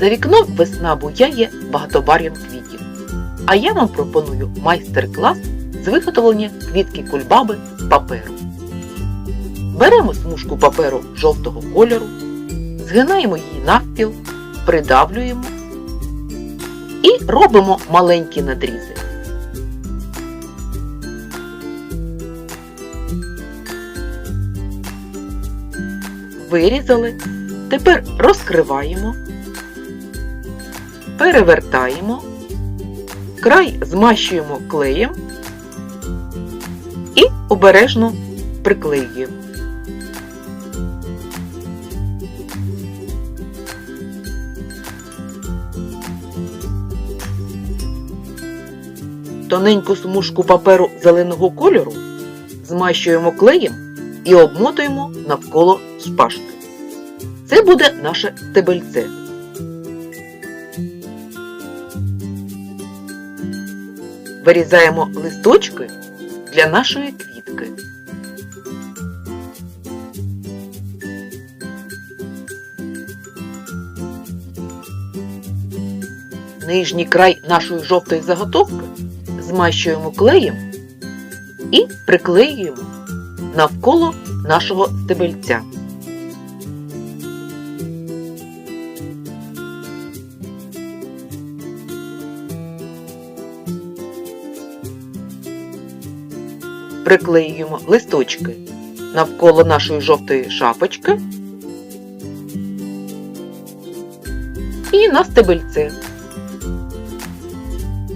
За вікном весна буяє багатобар'ям квітів. А я вам пропоную майстер-клас з виготовлення квітки кульбаби з паперу. Беремо смужку паперу жовтого кольору, згинаємо її навпіл, придавлюємо і робимо маленькі надрізи. Вирізали. Тепер розкриваємо, перевертаємо, край змащуємо клеєм і обережно приклеюємо. Тоненьку смужку паперу зеленого кольору змащуємо клеєм і обмотуємо навколо шпажки. Це буде наше стебельце. Вирізаємо листочки для нашої квітки. Нижній край нашої жовтої заготовки змащуємо клеєм і приклеюємо навколо нашого стебельця. Приклеюємо листочки навколо нашої жовтої шапочки і на стебельце.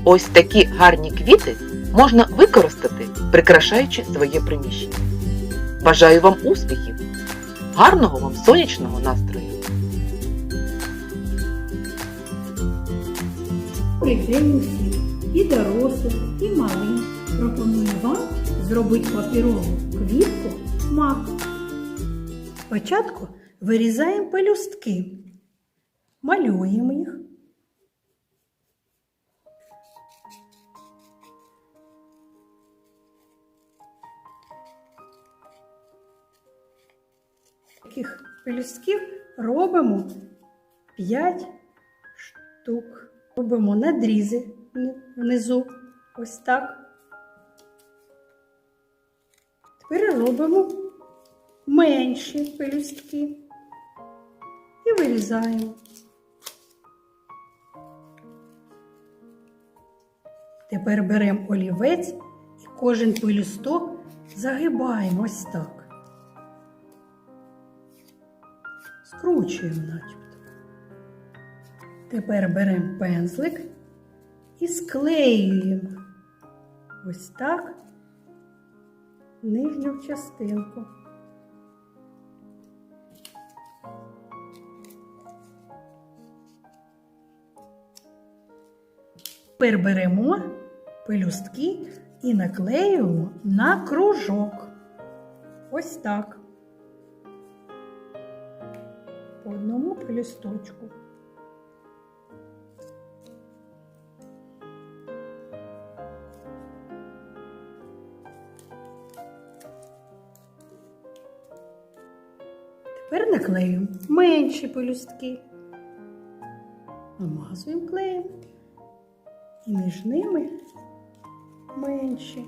Ось такі гарні квіти можна використати, прикрашаючи своє приміщення. Бажаю вам успіхів! Гарного вам сонячного настрою! Добрий день усім, і дорослим, і малим. Пропоную вам зробити папірову квітку мак. Спочатку вирізаємо пелюстки, малюємо їх. Таких пелюстків робимо 5 штук. Робимо надрізи внизу. Ось так. Тепер робимо менші пелюстки і вирізаємо. Тепер беремо олівець і кожен пелюсток загибаємо ось так. Скручуємо начебто. Тепер беремо пензлик і склеюємо ось так нижню частинку. Тепер пелюстки і наклеюємо на кружок. Ось так. По одному пелюсточку. Тепер наклеюємо менші пелюстки. Намазуємо клеєм. І між ними менші.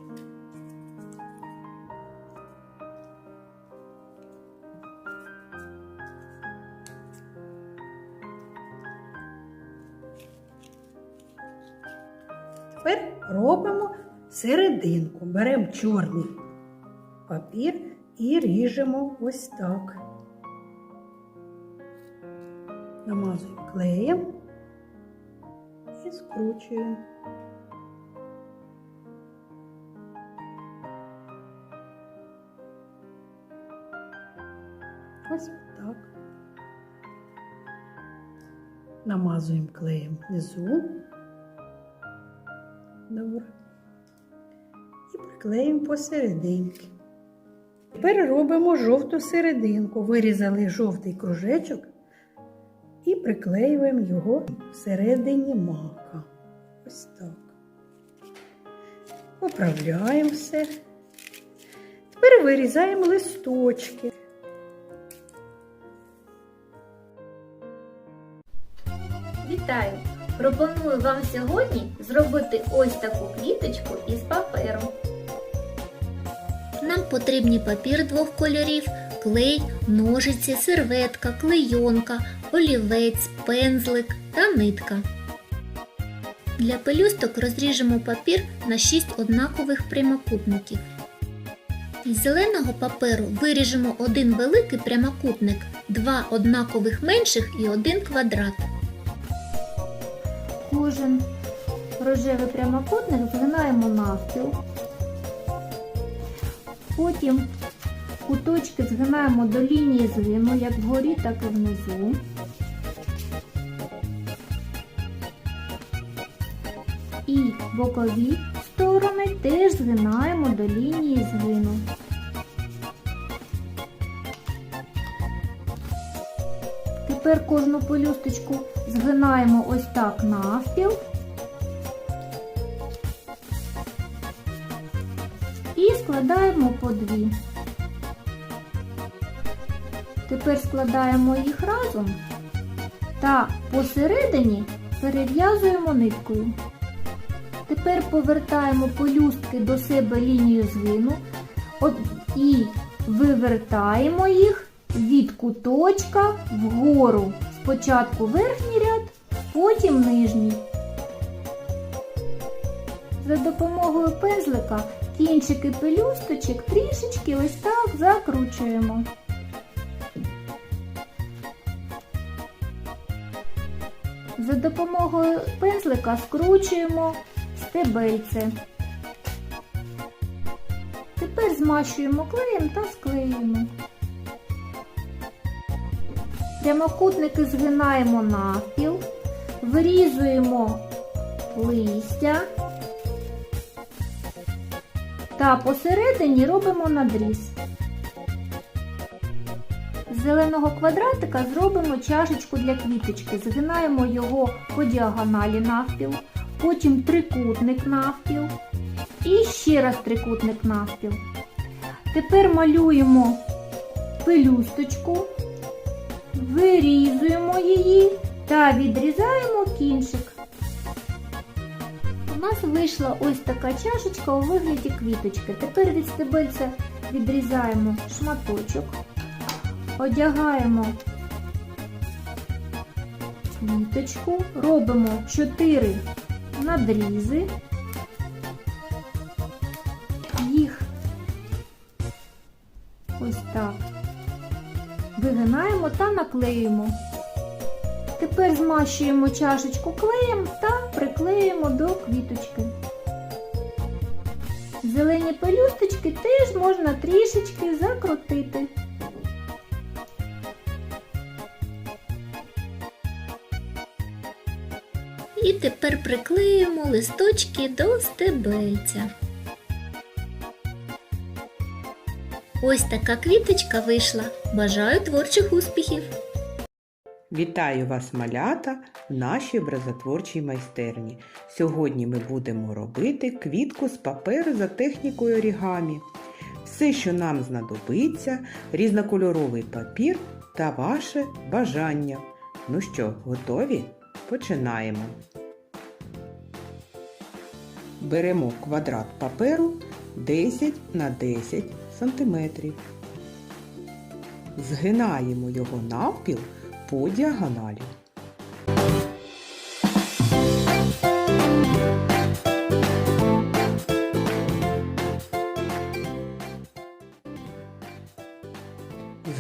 Тепер робимо серединку. Беремо чорний папір і ріжемо ось так. Намазуємо клеєм і скручуємо. Ось так. Намазуємо клеєм внизу. Добре. І приклеїмо посерединки. Тепер робимо жовту серединку. Вирізали жовтий кружечок і приклеюємо його всередині мака. Ось так. Поправляємо все. Тепер вирізаємо листочки. Вітаю! Пропоную вам сьогодні зробити ось таку квіточку із паперу. Нам потрібні папір двох кольорів, клей, ножиці, серветка, клейонка, олівець, пензлик та нитка. Для пелюсток розріжемо папір на 6 однакових прямокутників. Із зеленого паперу виріжемо один великий прямокутник, два однакових менших і один квадрат. Кожен рожевий прямокутник згинаємо навпіл. Потім куточки згинаємо до лінії згину, як вгорі, так і внизу. І бокові сторони теж згинаємо до лінії згину. Тепер кожну пелюсточку згинаємо ось так навпіл. І складаємо по дві. Тепер складаємо їх разом та посередині перев'язуємо ниткою. Тепер повертаємо пелюстки до себе лінію згину от- і вивертаємо їх від куточка вгору. Спочатку верхній ряд, потім нижній. За допомогою пензлика кінчики пелюсточок трішечки ось так закручуємо. За допомогою пензлика скручуємо стебельце. Тепер змащуємо клеєм та склеюємо. Прямокутники згинаємо навпіл, вирізуємо листя та посередині робимо надріз. Зеленого квадратика зробимо чашечку для квіточки. Згинаємо його по діагоналі навпіл, потім трикутник навпіл і ще раз трикутник навпіл. Тепер малюємо пелюсточку, вирізуємо її та відрізаємо кінчик. У нас вийшла ось така чашечка у вигляді квіточки. Тепер від стебельця відрізаємо шматочок, одягаємо квіточку, робимо 4 надрізи, їх ось так вигинаємо та наклеюємо. Тепер змащуємо чашечку клеєм та приклеїмо до квіточки. Зелені пелюсточки теж можна трішечки закрутити. І тепер приклеїмо листочки до стебельця. Ось така квіточка вийшла. Бажаю творчих успіхів! Вітаю вас, малята, в нашій образотворчій майстерні. Сьогодні ми будемо робити квітку з паперу за технікою орігамі. Все, що нам знадобиться, різнокольоровий папір та ваше бажання. Ну що, готові? Починаємо. Беремо квадрат паперу 10 на 10 см. Згинаємо його навпіл по діагоналі.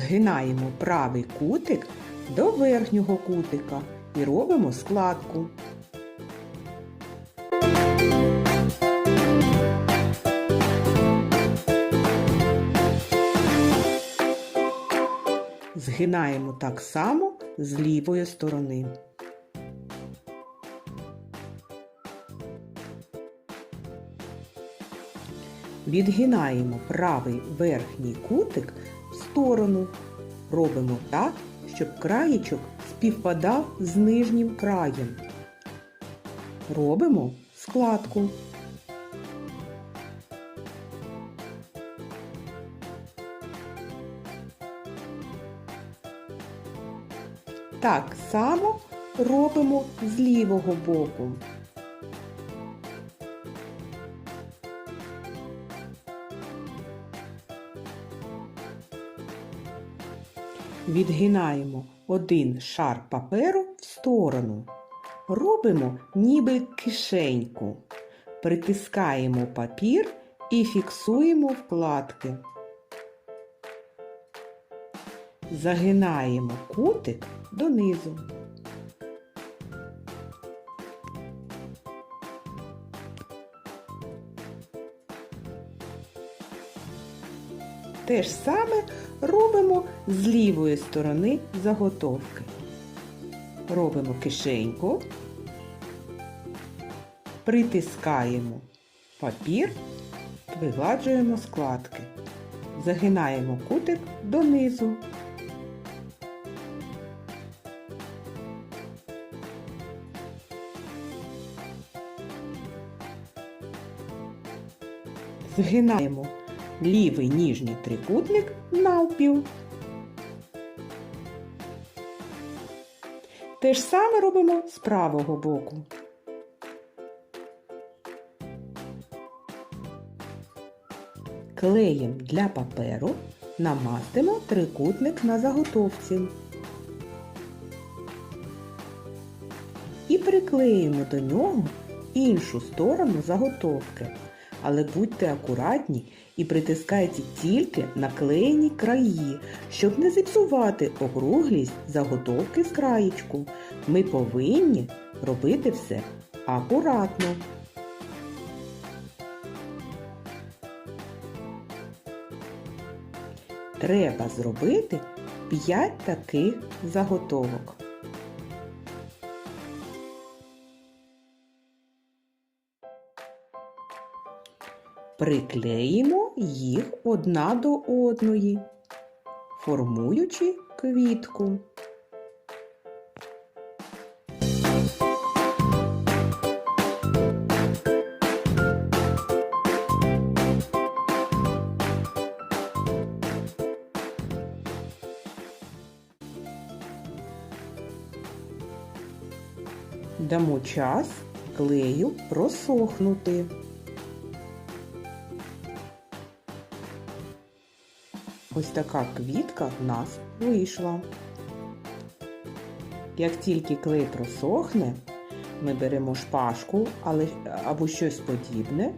Згинаємо правий кутик до верхнього кутика і робимо складку. Згинаємо так само з лівої сторони. Відгинаємо правий верхній кутик в сторону. Робимо так, щоб краєчок співпадав з нижнім краєм. Робимо складку. Так само робимо з лівого боку. Відгинаємо один шар паперу в сторону. Робимо ніби кишеньку. Притискаємо папір і фіксуємо вкладки. Загинаємо кутик донизу. Те ж саме робимо з лівої сторони заготовки. Робимо кишеньку, притискаємо папір, вигладжуємо складки, загинаємо кутик донизу. Згинаємо лівий ніжній трикутник навпіл. Те ж саме робимо з правого боку. Клеєм для паперу намастимо трикутник на заготовці. І приклеїмо до нього іншу сторону заготовки. Але будьте акуратні і притискайте тільки наклеєні краї, щоб не зіпсувати округлість заготовки з краєчку. Ми повинні робити все акуратно. Треба зробити 5 таких заготовок. Приклеїмо їх одна до одної, формуючи квітку. Дамо час клею просохнути. Ось така квітка в нас вийшла. Як тільки клей просохне, ми беремо шпажку але, або щось подібне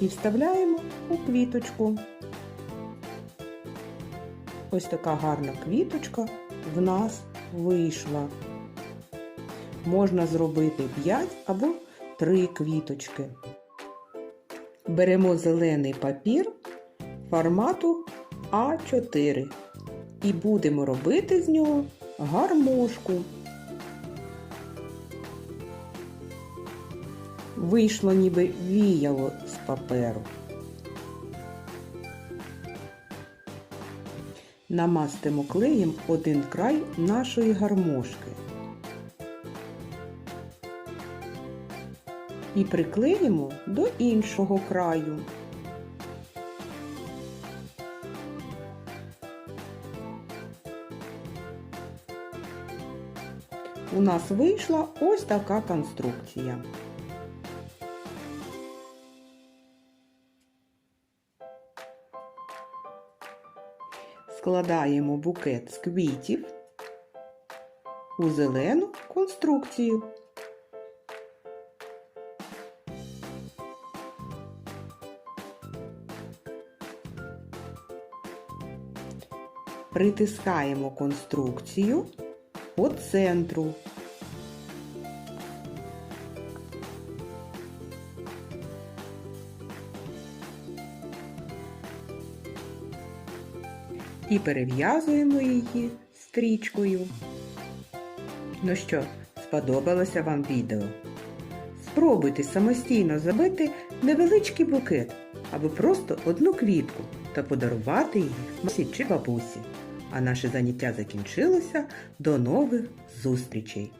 і вставляємо у квіточку. Ось така гарна квіточка в нас вийшла. Можна зробити 5 або 3 квіточки. Беремо зелений папір формату А4 і будемо робити з нього гармошку. Вийшло ніби віяло з паперу. Намастимо клеєм один край нашої гармошки. І приклеїмо до іншого краю. У нас вийшла ось така конструкція. Складаємо букет з квітів у зелену конструкцію. Притискаємо конструкцію по центру. І перев'язуємо її стрічкою. Ну що, сподобалося вам відео? Спробуйте самостійно зробити невеличкий букет або просто одну квітку та подарувати її масі чи бабусі. А наше заняття закінчилося. До нових зустрічей!